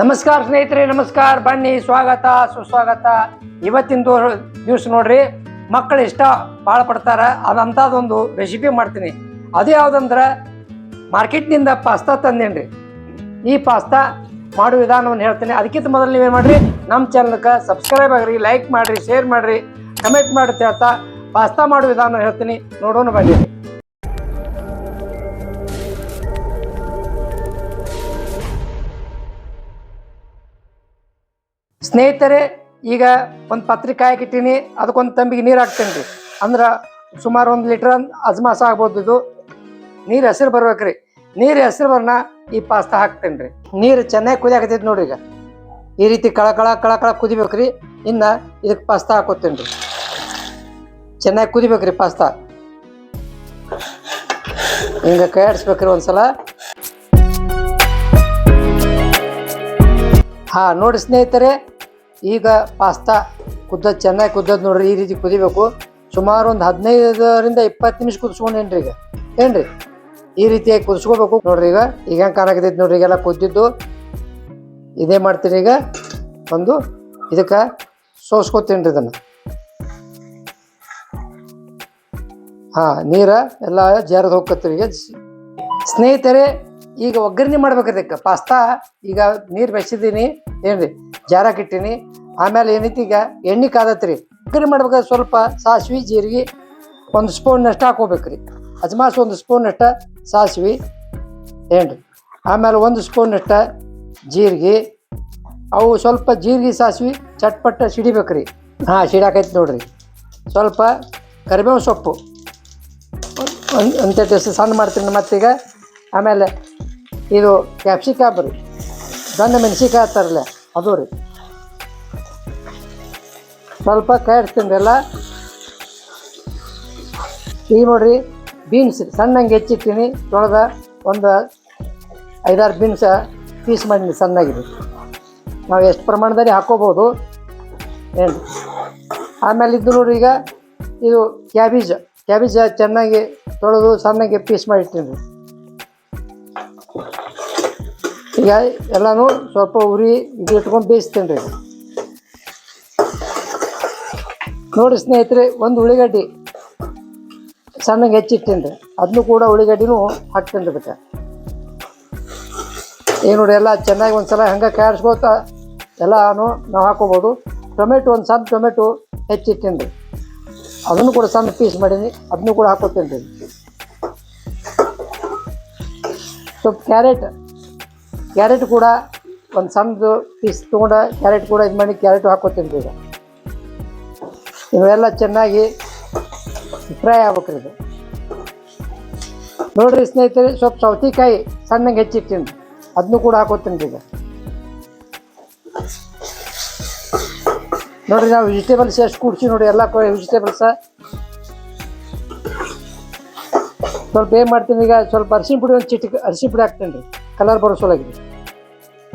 ನಮಸ್ಕಾರ ಸ್ನೇಹಿತರೆ, ನಮಸ್ಕಾರ. ಬನ್ನಿ, ಸ್ವಾಗತ, ಸುಸ್ವಾಗತ. ಇವತ್ತಿನ ದಿವ್ಸ ನೋಡ್ರಿ ಮಕ್ಕಳು ಇಷ್ಟ ಭಾಳ ಪಡ್ತಾರೆ. ಅದಂಥದ್ದೊಂದು ರೆಸಿಪಿ ಮಾಡ್ತೀನಿ. ಅದು ಯಾವುದಂದ್ರೆ ಮಾರ್ಕೆಟ್ನಿಂದ ಪಾಸ್ತಾ ತಂದೇನ್ರಿ. ಈ ಪಾಸ್ತಾ ಮಾಡೋ ವಿಧಾನವನ್ನು ಹೇಳ್ತೀನಿ. ಅದಕ್ಕಿಂತ ಮೊದಲು ನೀವೇನು ಮಾಡ್ರಿ ನಮ್ಮ ಚಾನಲ್ಗೆ ಸಬ್ಸ್ಕ್ರೈಬ್ ಆಗ್ರಿ ಲೈಕ್ ಮಾಡಿರಿ ಶೇರ್ ಮಾಡಿರಿ ಕಮೆಂಟ್ ಮಾಡಿ ಹೇಳ್ತಾ ಪಾಸ್ತಾ ಮಾಡೋ ವಿಧಾನ ಹೇಳ್ತೀನಿ. ನೋಡೋಣ ಬನ್ನಿ. ಸ್ನೇಹಿತರೆ, ಈಗ ಒಂದು ಪತ್ರಿಕಾಯಕ್ಕೆ ಇಟ್ಟೀನಿ ಅದಕ್ಕೊಂದು ತಂಬಿಗೆ ನೀರು ಹಾಕ್ತೇನೆ ರೀ ಅಂದ್ರೆ ಸುಮಾರು ಒಂದು ಲೀಟ್ರ್ ಅಜ್ಮಾಸ ಆಗ್ಬೋದು ಇದು. ನೀರು ಹೆಸರು ಬರ್ಬೇಕ್ರಿ. ನೀರು ಹೆಸರು ಬರ್ನ ಈ ಪಾಸ್ತಾ ಹಾಕ್ತೇನೆ ರೀ ನೀರು ಚೆನ್ನಾಗಿ ಕುದಿಯಾಕತೈತಿ ನೋಡ್ರಿ ಈಗ. ಈ ರೀತಿ ಕಳಕಳ ಕಳಕಳ ಕಳ ಕಳ ಕುದಿಬೇಕ್ರಿ. ಇನ್ನು ಇದಕ್ಕೆ ಪಾಸ್ತಾ ಹಾಕೋತೇನೆ ರೀ ಚೆನ್ನಾಗಿ ಕುದಿಬೇಕ್ರಿ ಪಾಸ್ತಾ. ಹಿಂಗೆ ಕೈ ಆಡಿಸ್ಬೇಕ್ರಿ ಒಂದ್ಸಲ. ಹಾ ನೋಡಿ ಸ್ನೇಹಿತರೆ ಈಗ ಪಾಸ್ತಾ ಕುದ್ದ ಚೆನ್ನಾಗಿ ಕುದ್ದದ್ ನೋಡ್ರಿ, ಈ ರೀತಿ ಕುದಿಬೇಕು. ಸುಮಾರು ಒಂದು ಹದಿನೈದರಿಂದ ಇಪ್ಪತ್ತು ನಿಮಿಷ ಕುದಿಸ್ಕೊಂಡೇನ್ರಿ ಈಗ. ಏನ್ರಿ? ಈ ರೀತಿಯಾಗಿ ಕುದಿಸ್ಕೋಬೇಕು ನೋಡ್ರಿ ಈಗ. ಈಗ ಹೆಂಗೆ ಕಾಣಕತ್ತೈತಿ ನೋಡ್ರಿ, ಈಗೆಲ್ಲ ಕುದ್ದಿದ್ದು. ಇದೇ ಮಾಡ್ತೀನಿ ಈಗ. ಒಂದು, ಇದಕ್ಕೆ ಸೋಸ್ಕೊತೀನಿ ರೀ ಇದನ್ನು. ಹಾ, ನೀರ ಎಲ್ಲ ಜಾರದ ಹೋಗ್ಕತ್ತೀವಿ ಈಗ. ಸ್ನೇಹಿತರೆ, ಈಗ ಒಗ್ಗರಣೆ ಮಾಡ್ಬೇಕು ಅದಕ್ಕೆ ಪಾಸ್ತಾ, ಈಗ ನೀರು ಬೆಸಿದ್ದೀನಿ ಏನ್ರಿ? ಜಾರಕ್ಕೆ ಇಟ್ಟೀನಿ ಆಮೇಲೆ ಏನೈತಿ ಈಗ ಎಣ್ಣೆ ಕಾದತ್ರಿ. ಒಗ್ಗರಣೆ ಮಾಡ್ಬೇಕಾದ್ರೆ ಸ್ವಲ್ಪ ಸಾಸ್ವಿ, ಜೀರಿಗೆ, ಒಂದು ಸ್ಪೂನ್ನಷ್ಟು ಹಾಕೋಬೇಕ್ರಿ ಅಜ್ಮಾಸ್ ಒಂದು ಸ್ಪೂನಷ್ಟ ಸಾಸ್ವಿ ಏನು ಆಮೇಲೆ ಒಂದು ಸ್ಪೂನಷ್ಟು ಜೀರಿಗೆ. ಅವು ಸ್ವಲ್ಪ ಜೀರಿಗೆ, ಸಾಸ್ವಿ ಚಟ್ಪಟ್ಟ ಸಿಡಿಬೇಕ್ರಿ. ಹಾಂ ಸಿಡಾಕೈತಿ ನೋಡ್ರಿ. ಸ್ವಲ್ಪ ಕರಿಬೇವು ಸೊಪ್ಪು. ಒಂದು ಅಂತ ಸಣ್ಣ ಮಾಡ್ತೀನಿ ಮತ್ತೀಗ. ಆಮೇಲೆ ಇದು ಕ್ಯಾಪ್ಸಿಕಾಯಿ ಬರ್ರಿ. ಗಂಡ ಮೆಣಸಿಕಾಯಿ ಹತ್ತಾರಲ್ಲ ಅದು ರೀ. ಸ್ವಲ್ಪ ಕಾಯಿಸ್ತೀನಿ ಎಲ್ಲ ಈಗ ನೋಡ್ರಿ ಬೀನ್ಸ್ ಸಣ್ಣಂಗೆ ಹೆಚ್ಚಿಟ್ಟಿನಿ, ತೊಳೆದ ಒಂದು ಐದಾರು ಬೀನ್ಸ ಪೀಸ್ ಮಾಡಿ ಸಣ್ಣಾಗಿದೆ ನಾವು ಎಷ್ಟು ಪ್ರಮಾಣದಲ್ಲಿ ಹಾಕೋಬೋದು ಏನು ಆಮೇಲೆ ಇದ್ದು ನೋಡ್ರಿ ಈಗ ಇದು ಕ್ಯಾಬೇಜ್ ಕ್ಯಾಬೇಜ್ ಚೆನ್ನಾಗಿ ತೊಳೆದು ಸಣ್ಣಗೆ ಪೀಸ್ ಮಾಡಿಟ್ಟಿನಿ ಈಗ ಎಲ್ಲಾನು ಸ್ವಲ್ಪ ಉರಿ ಇದು ಇಟ್ಕೊಂಡು ಬೇಯಿಸ್ತೇನೆ ರೀ. ನೋಡಿ ಸ್ನೇಹಿತರೆ, ಒಂದು ಉಳ್ಳಿಗಡ್ಡಿ ಸಣ್ಣಗೆ ಹೆಚ್ಚಿಟ್ಟೇನೆ ರೀ. ಅದನ್ನು ಕೂಡ ಉಳ್ಳಿಗಡ್ಡಿನೂ ಹಾಕ್ತೇನೆ ರೀ ಅದಕ್ಕೆ. ಏನು ನೋಡಿ ಎಲ್ಲ ಚೆನ್ನಾಗಿ ಒಂದು ಸಲ ಹಂಗೆ ಕಾಯಿಸ್ಕೋತ ಎಲ್ಲನೂ ನಾವು ಹಾಕೋಬೋದು. ಟೊಮೆಟೊ, ಒಂದು ಸಣ್ಣ ಟೊಮೆಟೊ ಹೆಚ್ಚಿಟ್ಟೇನೆ ರೀ. ಅದನ್ನು ಕೂಡ ಸಣ್ಣ ಪೀಸ್ ಮಾಡೀನಿ ಅದನ್ನು ಕೂಡ ಹಾಕೋತೇನೆ ರೀ. ಸ್ವಲ್ಪ ಕ್ಯಾರೆಟ್ ಕ್ಯಾರೆಟ್ ಕೂಡ ಒಂದು ಸಣ್ಣದು ಪೀಸ್ ತೊಗೊಂಡು ಕ್ಯಾರೆಟ್ ಕೂಡ ಇದು ಮಾಡಿ ಕ್ಯಾರೆಟ್ ಹಾಕೋತೀನಿ ಈಗ ಇವೆಲ್ಲ ಚೆನ್ನಾಗಿ ಫ್ರೈ ಆಗ್ಬೇಕ್ರಿ ಇದು. ನೋಡ್ರಿ ಸ್ನೇಹಿತರೆ, ಸ್ವಲ್ಪ ಸೌತಿಕಾಯಿ ಸಣ್ಣಗೆ ಹೆಚ್ಚಿಟ್ಟಿನಿ. ಅದನ್ನು ಕೂಡ ಹಾಕೋತೀನಿ ಈಗ ನೋಡ್ರಿ ನಾವು ವೆಜಿಟೇಬಲ್ಸ್ ಎಷ್ಟು ಕೂಡ್ಸಿ ನೋಡಿ, ಎಲ್ಲ ವೆಜಿಟೇಬಲ್ಸ ಸ್ವಲ್ಪ ಏನು ಮಾಡ್ತೀನಿ ಈಗ, ಸ್ವಲ್ಪ ಅರಿಶಿನ ಪುಡಿ ಒಂದು ಚಿಟಿಕೆ ಅರಿಶಿನ ಪುಡಿ ಹಾಕ್ತೀನಿ ರೀ. ಕಲರ್ ಬರೋ ಸಲುವಾಗಿ.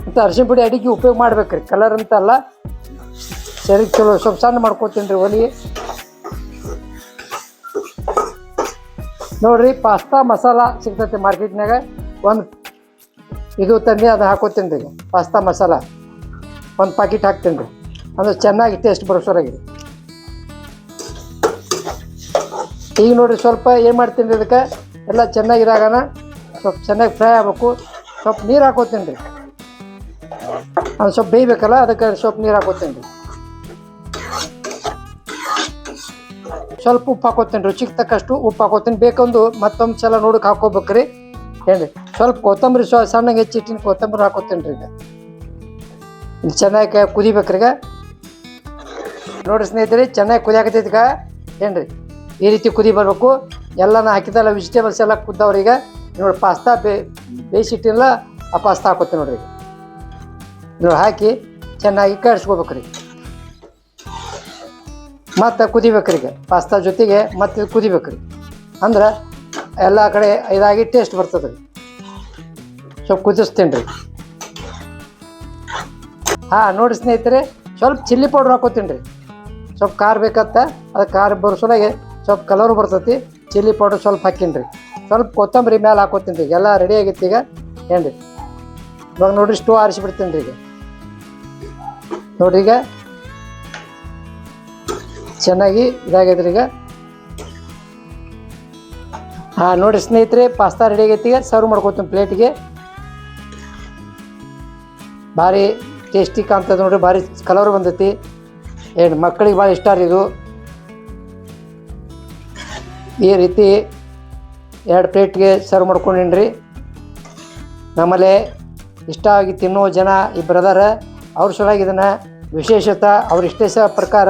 ಮತ್ತು ಅರಿಶಿನ ಪುಡಿ ಅಡಿಗೆ ಉಪಯೋಗ ಮಾಡ್ಬೇಕ್ರಿ. ಕಲರ್ ಅಂತ ಅಲ್ಲ, ಸರಿ, ಚಲೋ, ಸ್ವಲ್ಪ ಸಣ್ಣ ಮಾಡ್ಕೋತೀನಿ ರೀ ಒಲಿ. ನೋಡ್ರಿ, ಪಾಸ್ತಾ ಮಸಾಲ ಸಿಗ್ತೈತೆ ಮಾರ್ಕೆಟ್ನಾಗ ಒಂದು, ಇದು ತಂದು ಅದು ಹಾಕೋತೀನಿ ರೀ. ಪಾಸ್ತಾ ಮಸಾಲ. ಒಂದು ಪ್ಯಾಕೆಟ್ ಹಾಕ್ತೀನಿ ರೀ. ಅಂದ್ರೆ ಚೆನ್ನಾಗಿ ಟೇಸ್ಟ್ ಬರೋ ಸಲುವಾಗಿ. ಈಗ ನೋಡಿರಿ, ಸ್ವಲ್ಪ ಏನು ಮಾಡ್ತೀನಿ ರೀ ಅದಕ್ಕೆ ಎಲ್ಲ ಚೆನ್ನಾಗಿರಾಗನ ಸ್ವಲ್ಪ ಚೆನ್ನಾಗಿ ಫ್ರೈ ಆಗ್ಬೇಕು. ಸ್ವಲ್ಪ ನೀರು ಹಾಕೋತೀನಿ ರೀ. ಅದು ಸ್ವಲ್ಪ ಬೇಯಬೇಕಲ್ಲ, ಅದಕ್ಕೆ ಸ್ವಲ್ಪ ನೀರು ಹಾಕೋತೀನಿ ರೀ. ಸ್ವಲ್ಪ ಉಪ್ಪು ಹಾಕೋತೀನಿ ರುಚಿಗೆ ತಕ್ಕಷ್ಟು ಉಪ್ಪು ಹಾಕೋತೀನಿ. ಬೇಕಂದು ಮತ್ತೊಂದು ಸಲ ನೋಡಕ್ಕೆ ಹಾಕೋಬೇಕ್ರಿ ಹೇಳಿ ಸ್ವಲ್ಪ ಕೊತ್ತಂಬರಿ ಸ್ವ ಸಣ್ಣಗೆ ಹೆಚ್ಚಿಟ್ಟಿನ ಕೊತ್ತಂಬರಿ ಹಾಕೋತೀನಿ ರೀ ಈಗ. ಇಲ್ಲಿ ಚೆನ್ನಾಗಿ ಕುದಿಬೇಕ್ರೀಗ ನೋಡಿ ಸ್ನೇಹಿತರೆ, ಚೆನ್ನಾಗಿ ಕುದಿಯಾಕತ್ತೈತಿ ಈಗ. ರೀ, ಈ ರೀತಿ ಕುದಿ ಬರಬೇಕು. ಎಲ್ಲ ನಾ ಹಾಕಿದಲ್ಲ ವೆಜಿಟೇಬಲ್ಸ್ ಎಲ್ಲ ಕುದ್ದವ್ರೀಗ ನೋಡಿ ಪಾಸ್ತಾ ಬೇ ಬೇಯಿಸಿಟ್ಟಿಲ್ಲ, ಆ ಪಾಸ್ತಾ ಹಾಕೋತೀನಿ ನೋಡ್ರಿ. ನೋಡಿ ಹಾಕಿ ಚೆನ್ನಾಗಿ ಕಡಿಸ್ಕೋಬೇಕ್ರಿ ಮತ್ತು ಕುದಿಬೇಕ್ರಿ ಈಗ. ಪಾಸ್ತಾ ಜೊತೆಗೆ ಮತ್ತೆ ಕುದಿಬೇಕ್ರಿ. ಅಂದ್ರೆ ಎಲ್ಲ ಕಡೆ ಇದಾಗಿ ಟೇಸ್ಟ್ ಬರ್ತದೆ ರೀ ಸ್ವಲ್ಪ ಕುದಿಸ್ತೀನಿ ರೀ ಹಾಂ, ನೋಡಿ ಸ್ನೇಹಿತರೆ, ಸ್ವಲ್ಪ ಚಿಲ್ಲಿ ಪೌಡ್ರ್ ಹಾಕೋತೀನಿ ರೀ ಸ್ವಲ್ಪ ಖಾರ ಬೇಕತ್ತ ಅದು ಖಾರ ಬರ್ಸೋಲಾಗೆ ಸ್ವಲ್ಪ ಕಲರ್ ಬರ್ತೈತಿ ಚಿಲ್ಲಿ ಪೌಡರ್ ಸ್ವಲ್ಪ ಹಾಕೀನಿ ರೀ ಸ್ವಲ್ಪ ಕೊತ್ತಂಬರಿ ಮೇಲೆ ಹಾಕೋತೀನಿ ರೀ. ಎಲ್ಲ ರೆಡಿ ಆಗೈತಿ ಈಗ. ಏನು ರೀ ಇವಾಗ ನೋಡ್ರಿ ಸ್ಟವ್ ಆರಿಸಿ ಬಿಡ್ತೀನಿ ರೀ ಈಗ. ನೋಡ್ರಿ ಈಗ. ಚೆನ್ನಾಗಿ ಇದಾಗೈತ್ರಿ ಈಗ. ಹಾಂ ನೋಡಿ ಸ್ನೇಹಿತರೆ ಪಾಸ್ತಾ ರೆಡಿ ಆಗೈತಿ ಈಗ. ಸರ್ವ್ ಮಾಡ್ಕೊತೀನಿ ಪ್ಲೇಟಿಗೆ ಭಾರಿ ಟೇಸ್ಟಿ ಕಾಣ್ತದೆ ನೋಡ್ರಿ, ಭಾರಿ ಕಲರ್ ಬಂದೈತಿ. ಏನು ಮಕ್ಕಳಿಗೆ ಭಾಳ ಇಷ್ಟ ರೀ ಇದು. ಈ ರೀತಿ ಎರಡು ಪ್ಲೇಟ್ಗೆ ಸರ್ವ್ ಮಾಡ್ಕೊಂಡಿನ್ರಿ. ನಮ್ಮಲ್ಲಿ ಇಷ್ಟ ಆಗಿ ತಿನ್ನೋ ಜನ ಈ ಬ್ರದರ್ ಅವ್ರ ಸಲುವಾಗಿ ಇದನ್ನು ವಿಶೇಷತೆ ಅವ್ರ ಇಷ್ಟ ಪ್ರಕಾರ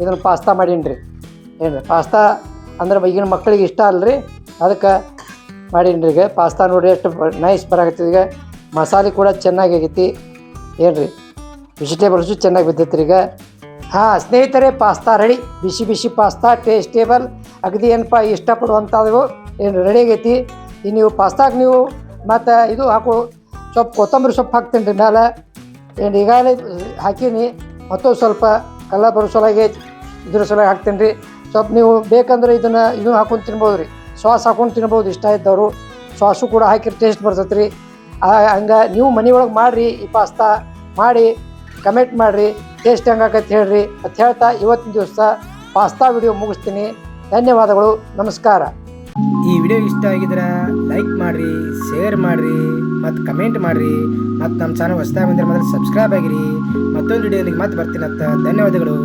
ಇದನ್ನು ಪಾಸ್ತಾ ಮಾಡೀನಿ ಏನು ಪಾಸ್ತಾ ಅಂದ್ರೆ ಈಗಿನ ಮಕ್ಕಳಿಗೆ ಇಷ್ಟ ಅಲ್ರಿ? ಅದಕ್ಕೆ ಮಾಡೀನಿ ಈಗ ಪಾಸ್ತಾ ನೋಡಿ ಎಷ್ಟು ನೈಸ್ ಬರಾಗತ್ತೆ ಈಗ ಮಸಾಲೆ ಕೂಡ ಚೆನ್ನಾಗಿ ಆಗೈತಿ. ಏನು ರೀ ವೆಜಿಟೇಬಲ್ಸು ಚೆನ್ನಾಗಿ ಬಿದ್ದೈತ್ರಿ ಈಗ. ಹಾಂ, ಸ್ನೇಹಿತರೆ ಪಾಸ್ತಾ ರೆಡಿ ಬಿಸಿ ಬಿಸಿ ಪಾಸ್ತಾ ಟೇಸ್ಟೇಬಲ್ ಅಗದಿ ಏನಪ್ಪ ಇಷ್ಟಪಡುವಂಥವು ಏನು ರೆಡಿ ಆಗೈತಿ? ಇನ್ನು ನೀವು ಪಾಸ್ತಾಗ ನೀವು, ಮತ್ತು ಇದು ಹಾಕು. ಸ್ವಲ್ಪ ಕೊತ್ತಂಬರಿ ಸೊಪ್ಪು ಹಾಕ್ತೀನಿ ರೀ ಮೇಲೆ ಏನು ಈಗಾಗಲೇ ಹಾಕೀನಿ. ಮತ್ತೊಂದು ಸ್ವಲ್ಪ ಕಲ್ಲ ಬರೋ ಸಲುವಾಗಿ, ಇದ್ರ ಸಲುವಾಗಿ ಹಾಕ್ತೀನಿ ರೀ. ಸ್ವಲ್ಪ ನೀವು ಬೇಕಂದ್ರೆ ಇದನ್ನು ಇದು ಹಾಕೊಂಡು ತಿನ್ಬೋದು ರೀ. ಸಾಸ್ ಹಾಕೊಂಡು ತಿನ್ಬೋದು, ಇಷ್ಟ ಇದ್ದವರು ಸಾಸು ಕೂಡ ಹಾಕಿರಿ ಟೇಸ್ಟ್ ಬರ್ತೈತೆ ರೀ. ಹಂಗೆ ನೀವು ಮನೆ ಒಳಗೆ ಮಾಡಿರಿ ಈ ಪಾಸ್ತಾ ಮಾಡಿ ಕಮೆಂಟ್ ಮಾಡಿರಿ. ಟೇಸ್ಟ್ ಹೆಂಗಾಕೈತೆ ಹೇಳ್ರಿ. ಅಂತ ಹೇಳ್ತಾ ಇವತ್ತಿನ ದಿವಸ ಪಾಸ್ತಾ ವಿಡಿಯೋ ಮುಗಿಸ್ತೀನಿ. ಧನ್ಯವಾದಗಳು. ನಮಸ್ಕಾರ. ಈ ವಿಡಿಯೋ ಇಷ್ಟ ಆಗಿದ್ರೆ ಲೈಕ್ ಮಾಡಿರಿ ಶೇರ್ ಮಾಡಿರಿ, ಮತ್ತು ಕಮೆಂಟ್ ಮಾಡಿರಿ, ಮತ್ತು ನಮ್ಮ ಚಾನಲ್ ಹೊಸದಾಗಿ ಬಂದರೆ ಮೊದಲು ಸಬ್ಸ್ಕ್ರೈಬ್ ಆಗಿರಿ. ಮತ್ತೊಂದು ವಿಡಿಯೋಲಿಗೆ ಮತ್ತೆ ಬರ್ತೀನಿ ಅಂತ ಧನ್ಯವಾದಗಳು.